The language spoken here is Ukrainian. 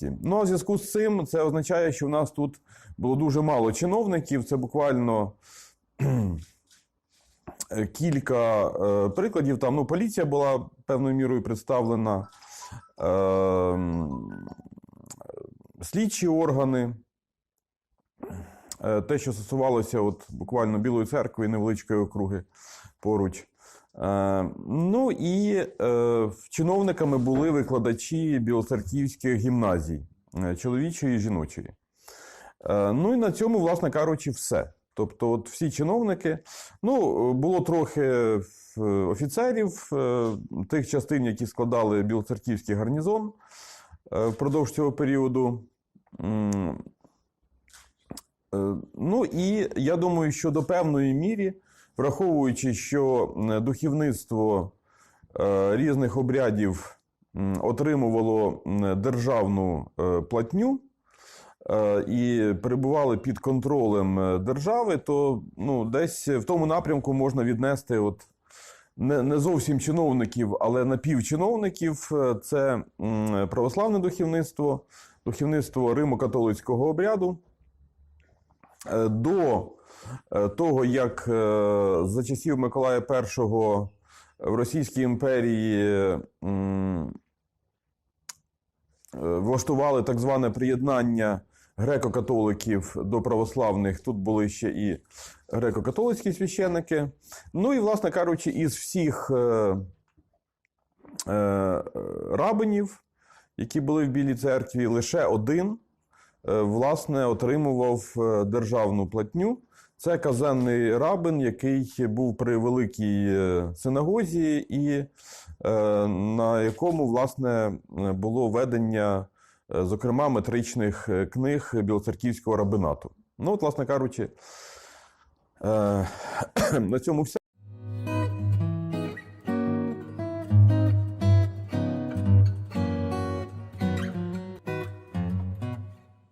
Ну, а в зв'язку з цим це означає, що в нас тут було дуже мало чиновників. Це буквально кілька е, прикладів. Там ну, поліція була певною мірою представлена, е, слідчі органи. Е, Те, що стосувалося от, буквально Білої церкви і невеличкої округи поруч. Е, Ну і е, чиновниками були викладачі білоцерківських гімназій, е, чоловічої і жіночої. Ну і на цьому, власне кажучи, все. Тобто, от всі чиновники, ну, було трохи офіцерів тих частин, які складали білоцерківський гарнізон впродовж цього періоду. Ну і я думаю, що до певної мірі, враховуючи, що духовництво е, різних обрядів отримувало державну е, платню е, і перебували під контролем держави, то ну, десь в тому напрямку можна віднести от, не, зовсім чиновників, але напівчиновників. Це православне духовництво, духовництво Римо-католицького обряду. Е, До е, того, як е, за часів Миколая І в Російській імперії влаштували так зване приєднання греко-католиків до православних, тут були ще і греко-католицькі священники. Ну і, власне кажучи, із всіх рабинів, які були в Білій церкві, лише один власне отримував е, державну платню. Це казенний рабин, який був при великій е, синагозі, і е, на якому власне е, було ведення, е, зокрема, метричних е, книг білоцерківського рабинату. Ну, от, власне кажучи, е, на цьому все.